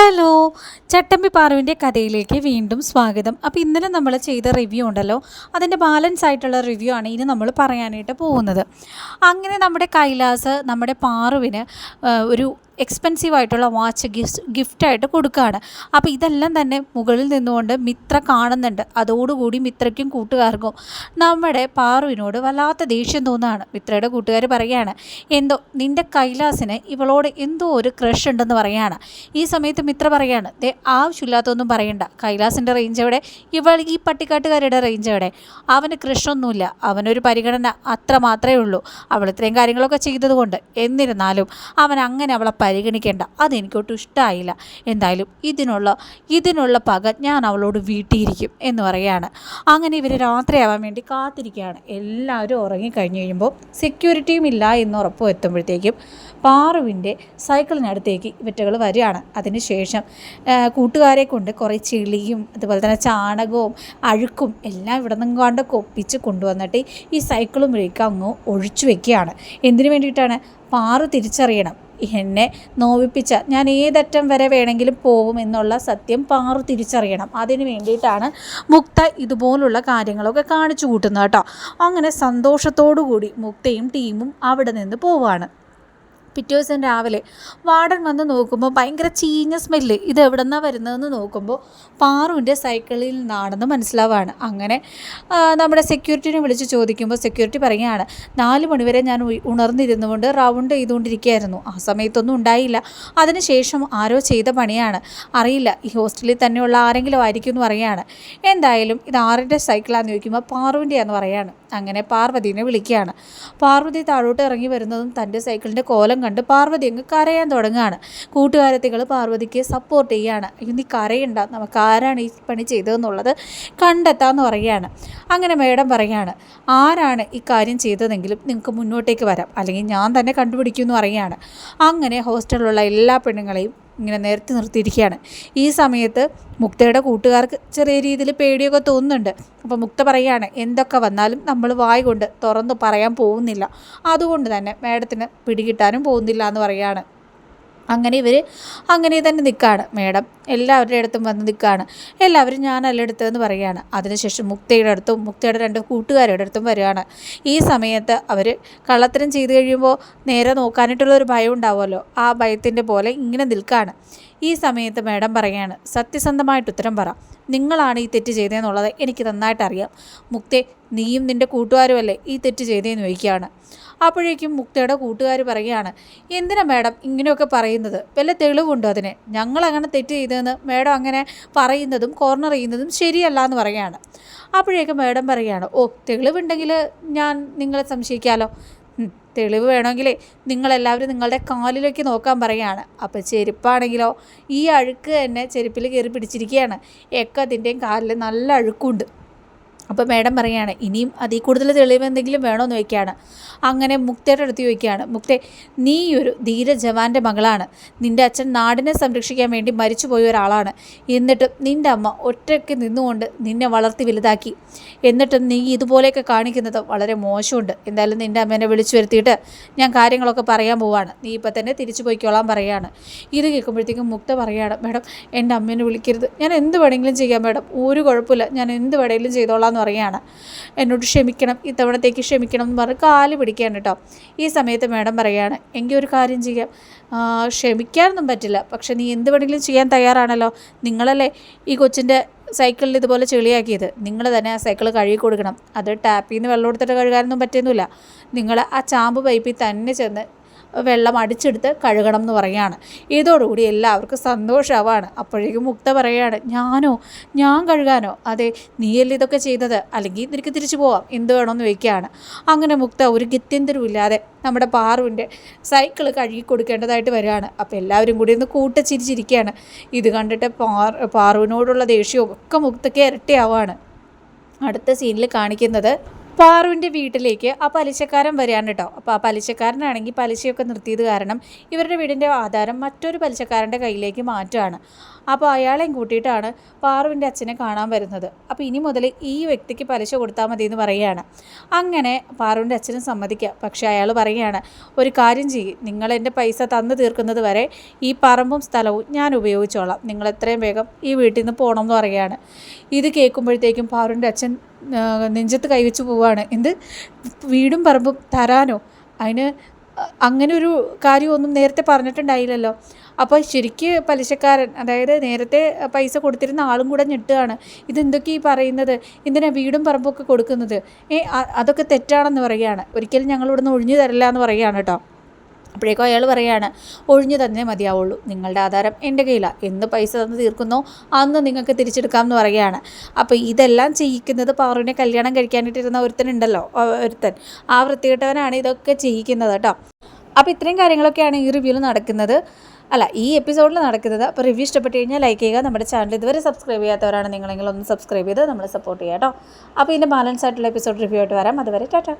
Hello ചട്ടമ്പി പാറുവിന്റെ കഥയിലേക്ക് വീണ്ടും സ്വാഗതം. അപ്പോൾ ഇന്നലെ നമ്മൾ ചെയ്ത റിവ്യൂ ഉണ്ടല്ലോ അതിന്റെ ബാലൻസ് ആയിട്ടുള്ള റിവ്യൂ ആണ് ഇനി നമ്മൾ പറയാനായിട്ട് പോകുന്നത്. അങ്ങനെ നമ്മുടെ കൈലാസ് നമ്മുടെ പാറുവിന് ഒരു എക്സ്പെൻസീവ് ആയിട്ടുള്ള വാച്ച് ഗിഫ്റ്റ് ഗിഫ്റ്റായിട്ട് കൊടുക്കുകയാണ് അപ്പോൾ ഇതെല്ലാം തന്നെ മുകളിൽ നിന്നുകൊണ്ട് മിത്ര കാണുന്നുണ്ട്. അതോടുകൂടി മിത്രയ്ക്കും കൂട്ടുകാർക്കും നമ്മുടെ പാറുവിനോട് വല്ലാത്ത ദേഷ്യം തോന്നുകയാണ് മിത്രയുടെ കൂട്ടുകാർ പറയുകയാണ് എന്തോ നിന്റെ കൈലാസിന് ഇവളോട് എന്തോ ഒരു ക്രഷ് ഉണ്ടെന്ന് പറയുകയാണ് ഈ സമയത്ത് മിത്ര പറയുകയാണ് ദേ ആവശ്യമില്ലാത്തൊന്നും പറയണ്ട. കൈലാസിന്റെ റേഞ്ച് എവിടെ? ഇവൾ ഈ പട്ടിക്കാട്ടുകാരുടെ റേഞ്ച് എവിടെ? അവന് ക്രഷൊന്നുമില്ല അവനൊരു പരിഗണന അത്ര മാത്രമേ ഉള്ളൂ. അവൾ ഇത്രയും കാര്യങ്ങളൊക്കെ ചെയ്തതുകൊണ്ട്. എന്നിരുന്നാലും അവൻ അങ്ങനെ അവളെ പരിഗണിക്കേണ്ട. അതെനിക്കൊട്ടും ഇഷ്ടമായില്ല എന്തായാലും ഇതിനുള്ള ഇതിനുള്ള പക ഞാൻ അവളോട് വീട്ടിയിരിക്കും എന്ന് പറയാണ്. അങ്ങനെ ഇവർ രാത്രിയാവാൻ വേണ്ടി കാത്തിരിക്കുകയാണ്. എല്ലാവരും ഉറങ്ങിക്കഴിഞ്ഞ് കഴിയുമ്പോൾ സെക്യൂരിറ്റിയും ഇല്ല എന്ന് ഉറപ്പ് എത്തുമ്പോഴത്തേക്കും പാറുവിന്റെ സൈക്കിളിനടുത്തേക്ക് ഇവറ്റകൾ വരികയാണ്. അതിനുശേഷം ശേഷം കൂട്ടുകാരെ കൊണ്ട് കുറേ ചെളിയും അതുപോലെ തന്നെ ചാണകവും അഴുക്കും എല്ലാം ഇവിടെ നിന്നും കണ്ട് കൊപ്പിച്ച് കൊണ്ടുവന്നിട്ട് ഈ സൈക്കിളും സൈക്കിളുമിലേക്ക് അങ്ങ് ഒഴിച്ചു വെക്കുകയാണ്. എന്തിനു വേണ്ടിയിട്ടാണ്? പാറു തിരിച്ചറിയണം. എന്നെ നോവിപ്പിച്ച. ഞാൻ ഏതറ്റം വരെ വേണമെങ്കിലും പോകും എന്നുള്ള സത്യം പാറു തിരിച്ചറിയണം. അതിന് വേണ്ടിയിട്ടാണ് മുക്ത ഇതുപോലുള്ള കാര്യങ്ങളൊക്കെ കാണിച്ചു കൂട്ടുന്നത് കേട്ടോ. അങ്ങനെ സന്തോഷത്തോടു കൂടി മുക്തയും ടീമും അവിടെ നിന്ന് പോവാണ്. പിറ്റേ ദിവസം രാവിലെ വാർഡൻ വന്ന് നോക്കുമ്പോൾ ഭയങ്കര ചീഞ്ഞ സ്മെല്ല്. ഇത് എവിടെ നിന്നാണ് വരുന്നതെന്ന് നോക്കുമ്പോൾ പാറുവിന്റെ സൈക്കിളിൽ നിന്നാണെന്ന് മനസ്സിലാവാണ്. അങ്ങനെ നമ്മുടെ സെക്യൂരിറ്റിനെ വിളിച്ച് ചോദിക്കുമ്പോൾ സെക്യൂരിറ്റി പറയുകയാണ് നാല് മണിവരെ ഞാൻ ഉണർന്നിരുന്നുകൊണ്ട് റൗണ്ട് ചെയ്തുകൊണ്ടിരിക്കുകയായിരുന്നു. ആ സമയത്തൊന്നും ഉണ്ടായില്ല. അതിനുശേഷം ആരോ ചെയ്ത പണിയാണ്. അറിയില്ല ഈ ഹോസ്റ്റലിൽ തന്നെയുള്ള ആരെങ്കിലും ആയിരിക്കും എന്ന് പറയുകയാണ്. എന്തായാലും ഇത് ആരുടെ സൈക്കിളാന്ന് ചോദിക്കുമ്പോൾ പാറുവിന്റെയാന്ന് പറയാണ് അങ്ങനെ പാർവതിനെ വിളിക്കുകയാണ്. പാർവതി താഴോട്ട് ഇറങ്ങി വരുന്നതും തന്റെ സൈക്കിളിന്റെ കോലം കണ്ട് പാർവതി അങ്ങ് കരയാൻ തുടങ്ങുകയാണ്. കൂട്ടുകാരത്തികൾ പാർവതിക്ക് സപ്പോർട്ട് ചെയ്യുകയാണ് ഇനി കരയണ്ട. നമുക്ക് ആരാണ് ഈ പണി ചെയ്തതെന്നുള്ളത് കണ്ടെത്താമെന്ന് പറയുകയാണ്. അങ്ങനെ മേഡം പറയുകയാണ് ആരാണ് ഈ കാര്യം ചെയ്തതെങ്കിലും നിങ്ങൾക്ക് മുന്നോട്ടേക്ക് വരാം. അല്ലെങ്കിൽ ഞാൻ തന്നെ കണ്ടുപിടിക്കുമെന്ന് പറയുകയാണ്. അങ്ങനെ ഹോസ്റ്റലിലുള്ള എല്ലാ പെണ്ണുങ്ങളെയും ഇങ്ങനെ നിരത്തി നിർത്തിയിരിക്കുകയാണ്. ഈ സമയത്ത് മുക്തയുടെ കൂട്ടുകാർക്ക് ചെറിയ രീതിയിൽ പേടിയൊക്കെ തോന്നുന്നുണ്ട്. അപ്പോൾ മുക്ത പറയുകയാണ് എന്തൊക്കെ വന്നാലും നമ്മൾ വായ കൊണ്ട് തുറന്ന് പറയാൻ പോകുന്നില്ല. അതുകൊണ്ട് തന്നെ മേഡത്തിന് പിടികിട്ടാനും പോകുന്നില്ല എന്ന് പറയുകയാണ്. അങ്ങനെ ഇവർ അങ്ങനെ തന്നെ നിൽക്കുകയാണ് മേഡം എല്ലാവരുടെ അടുത്തും വന്ന് നിൽക്കുകയാണ് എല്ലാവരും ഞാനല്ല എടുത്തതെന്ന് പറയുകയാണ്. അതിനുശേഷം മുക്തയുടെ അടുത്തും മുക്തയുടെ രണ്ട് കൂട്ടുകാരുടെ അടുത്തും വരികയാണ്. ഈ സമയത്ത് അവർ കള്ളത്തരം ചെയ്ത് കഴിയുമ്പോൾ നേരെ നോക്കാനായിട്ടുള്ളൊരു ഭയം ഉണ്ടാവുമല്ലോ. ആ ഭയത്തിന്റെ പോലെ ഇങ്ങനെ നിൽക്കുകയാണ് ഈ സമയത്ത് മാഡം പറയുകയാണ് സത്യസന്ധമായിട്ട് ഉത്തരം പറ. നിങ്ങളാണ് ഈ തെറ്റ് ചെയ്തതെന്നുള്ളത് എനിക്ക് നന്നായിട്ട് അറിയാം. മുക്തെ നീയും നിന്റെ കൂട്ടുകാരുമല്ലേ ഈ തെറ്റ് ചെയ്തതെന്ന് ചോദിക്കുകയാണ്. അപ്പോഴേക്കും മുക്തയുടെ കൂട്ടുകാർ പറയുകയാണ് എന്തിനാ മാഡം ഇങ്ങനെയൊക്കെ പറയുന്നത്? വല്ല തെളിവുണ്ടോ അതിന്? ഞങ്ങൾ അങ്ങനെ തെറ്റ് ചെയ്തതെന്ന് മാഡം അങ്ങനെ പറയുന്നതും കോർണർ ചെയ്യുന്നതും ശരിയല്ല എന്ന് പറയുകയാണ്. അപ്പോഴേക്കും മാഡം പറയുകയാണ് ഓ തെളിവുണ്ടെങ്കിൽ ഞാൻ നിങ്ങളെ സംശയിക്കാമല്ലോ തെളിവ് വേണമെങ്കിൽ നിങ്ങളെല്ലാവരും നിങ്ങളുടെ കാലിലേക്ക് നോക്കാൻ പറയുകയാണ്. അപ്പോൾ ചെരുപ്പാണെങ്കിലോ ഈ അഴുക്ക് തന്നെ ചെരുപ്പിൽ കയറി പിടിച്ചിരിക്കുകയാണ്. എക്കതിന്റെയും കാലിൽ നല്ല അഴുക്കുണ്ട്. അപ്പോൾ മേഡം പറയുകയാണ് ഇനിയും അതിൽ കൂടുതൽ തെളിവ് എന്തെങ്കിലും വേണമെന്ന് ചോദിക്കുകയാണ്. അങ്ങനെ മുക്തയുടെ അടുത്ത് ചോദിക്കുകയാണ് മുക്തെ നീ ഒരു ധീര ജവാന്റെ മകളാണ്. നിന്റെ അച്ഛൻ നാടിനെ സംരക്ഷിക്കാൻ വേണ്ടി മരിച്ചു പോയ ഒരാളാണ്. എന്നിട്ടും നിന്റെ അമ്മ ഒറ്റയ്ക്ക് നിന്നുകൊണ്ട് നിന്നെ വളർത്തി വലുതാക്കി. എന്നിട്ടും നീ ഇതുപോലെയൊക്കെ കാണിക്കുന്നത് വളരെ മോശമുണ്ട്. എന്തായാലും നിന്റെ അമ്മേനെ വിളിച്ചു വരുത്തിയിട്ട് ഞാൻ കാര്യങ്ങളൊക്കെ പറയാൻ പോവാണ്. നീ ഇപ്പം തന്നെ തിരിച്ചു പോയിക്കോളാൻ പറയാണ്. ഇത് കേൾക്കുമ്പോഴത്തേക്കും മുക്ത പറയുകയാണ് മേഡം എന്റെ അമ്മേനെ വിളിക്കരുത്. ഞാൻ എന്ത് വേണമെങ്കിലും ചെയ്യാം മേഡം. ഒരു കുഴപ്പമില്ല. ഞാൻ എന്ത് വേണമെങ്കിലും ചെയ്തോളാം പറയാണ് എന്നോട് ക്ഷമിക്കണം ഇത്തവണത്തേക്ക് ക്ഷമിക്കണം എന്ന് പറഞ്ഞ് കാൽ പിടിക്കുകയാണ് കേട്ടോ. ഈ സമയത്ത് മേഡം പറയുകയാണ് എങ്കിൽ ഒരു കാര്യം ചെയ്യാം. ക്ഷമിക്കാനൊന്നും പറ്റില്ല. പക്ഷെ നീ എന്ത് വേണമെങ്കിലും ചെയ്യാൻ തയ്യാറാണല്ലോ. നിങ്ങളല്ലേ ഈ കൊച്ചിന്റെ സൈക്കിളിൽ ഇതുപോലെ ചെളിയാക്കിയത്. നിങ്ങൾ തന്നെ ആ സൈക്കിൾ കഴുകി കൊടുക്കണം. അത് ടാപ്പിൽ നിന്ന് വെള്ളം എടുത്തിട്ട് കഴുകാനൊന്നും പറ്റുന്നില്ല നിങ്ങൾ ആ ചാമ്പ് പൈപ്പിൽ തന്നെ ചെന്ന് വെള്ളം അടിച്ചെടുത്ത് കഴുകണം എന്ന് പറയുകയാണ്. ഇതോടുകൂടി എല്ലാവർക്കും സന്തോഷമാവാണ് അപ്പോഴേക്കും മുക്ത പറയുകയാണ് ഞാനോ? ഞാൻ കഴുകാനോ? അതെ നീയല്ലേ ഇതൊക്കെ ചെയ്തത്? അല്ലെങ്കിൽ നിനക്ക് തിരിച്ചു പോവാം. എന്ത് വേണമെന്ന് വയ്ക്കുകയാണ് അങ്ങനെ മുക്ത ഒരു ഗത്യന്തരമില്ലാതെ നമ്മുടെ പാറുവിന്റെ സൈക്കിൾ കഴുകി കൊടുക്കേണ്ടതായിട്ട് വരികയാണ്. അപ്പോൾ എല്ലാവരും കൂടി ഒന്ന് കൂട്ടച്ചിരിച്ചിരിക്കുകയാണ്. ഇത് കണ്ടിട്ട് പാർ പാറുവിനോടുള്ള ദേഷ്യവും ഒക്കെ മുക്തയ്ക്ക് ഇരട്ടിയാവാണ് അടുത്ത സീനിൽ കാണിക്കുന്നത് പാറുവിന്റെ വീട്ടിലേക്ക് ആ പലിശക്കാരൻ വരികയാണ് കേട്ടോ. അപ്പോൾ ആ പലിശക്കാരനാണെങ്കിൽ പലിശയൊക്കെ നിർത്തിയത് കാരണം ഇവരുടെ വീടിന്റെ ആധാരം മറ്റൊരു പലിശക്കാരന്റെ കയ്യിലേക്ക് മാറ്റുകയാണ്. അപ്പോൾ അയാളെയും കൂട്ടിയിട്ടാണ് പാറുവിന്റെ അച്ഛനെ കാണാൻ വരുന്നത്. അപ്പോൾ ഇനി മുതൽ ഈ വ്യക്തിക്ക് പലിശ കൊടുത്താൽ മതി എന്ന് പറയുകയാണ്. അങ്ങനെ പാറുവിന്റെ അച്ഛനും സമ്മതിക്കുക. പക്ഷേ അയാൾ പറയുകയാണ് ഒരു കാര്യം ചെയ്യും. നിങ്ങൾ എന്റെ പൈസ തന്നു തീർക്കുന്നത് വരെ ഈ പറമ്പും സ്ഥലവും ഞാൻ ഉപയോഗിച്ചോളാം. നിങ്ങൾ എത്രയും വേഗം ഈ വീട്ടിൽ നിന്ന് പോകണം എന്ന് പറയുകയാണ്. ഇത് കേൾക്കുമ്പോഴത്തേക്കും പാറുവിന്റെ അച്ഛൻ നെഞ്ചത്ത് കൈവച്ച് പോവുകയാണ്. എന്ത്? വീടും പറമ്പും തരാനോ? അതിന് അങ്ങനെ ഒരു കാര്യമൊന്നും നേരത്തെ പറഞ്ഞിട്ടുണ്ടായില്ലല്ലോ. അപ്പോൾ ശരിക്ക് പലിശക്കാരൻ അതായത് നേരത്തെ പൈസ കൊടുത്തിരുന്ന ആളും കൂടെ ഞെട്ടുകയാണ്. ഇതെന്തൊക്കെ ഈ പറയുന്നത്? എന്തിനാ വീടും പറമ്പൊക്കെ കൊടുക്കുന്നത്? ഏ അതൊക്കെ തെറ്റാണെന്ന് പറയുകയാണ്. ഒരിക്കലും ഞങ്ങൾ ഇവിടുന്ന് ഒഴിഞ്ഞു തരില്ല എന്ന് പറയുകയാണ് കേട്ടോ. അപ്പോഴേക്കും അയാൾ പറയുകയാണ് ഒഴിഞ്ഞു തന്നേ മതിയാവുള്ളൂ. നിങ്ങളുടെ ആധാരം എന്റെ കയ്യിലാണ് എന്ന് പൈസ തന്ന് തീർക്കുന്നോ? അന്ന് നിങ്ങൾക്ക് തിരിച്ചെടുക്കാം എന്ന് പറയുകയാണ്. അപ്പോൾ ഇതെല്ലാം ചെയ്യിക്കുന്നത് പാറുവിനെ കല്യാണം കഴിക്കാനായിട്ടിരുന്ന ഒരുത്തനുണ്ടല്ലോ ഒരുത്തൻ. ആ വൃത്തികെട്ടവനാണ് ഇതൊക്കെ ചെയ്യിക്കുന്നത് കേട്ടോ. അപ്പോൾ ഇത്രയും കാര്യങ്ങളൊക്കെയാണ് ഈ റിവ്യൂവിൽ നടക്കുന്നത്. അല്ല ഈ എപ്പിസോഡിൽ നടക്കുന്നത്. അപ്പോൾ റിവ്യൂ ഇഷ്ടപ്പെട്ട് കഴിഞ്ഞാൽ ലൈക്ക് ചെയ്യുക. നമ്മുടെ ചാനൽ ഇതുവരെ സബ്സ്ക്രൈബ് ചെയ്യാത്തവരാണ് നിങ്ങളെങ്കിൽ ഒന്ന് സബ്സ്ക്രൈബ് ചെയ്ത് നമ്മളെ സപ്പോർട്ട് ചെയ്യുക കേട്ടോ. അപ്പോൾ ഇതിന്റെ ബാലൻസ് ആയിട്ടുള്ള എപ്പിസോഡ് റിവ്യൂ ആയിട്ട് വരാം. അതുവരെ ടാറ്റ.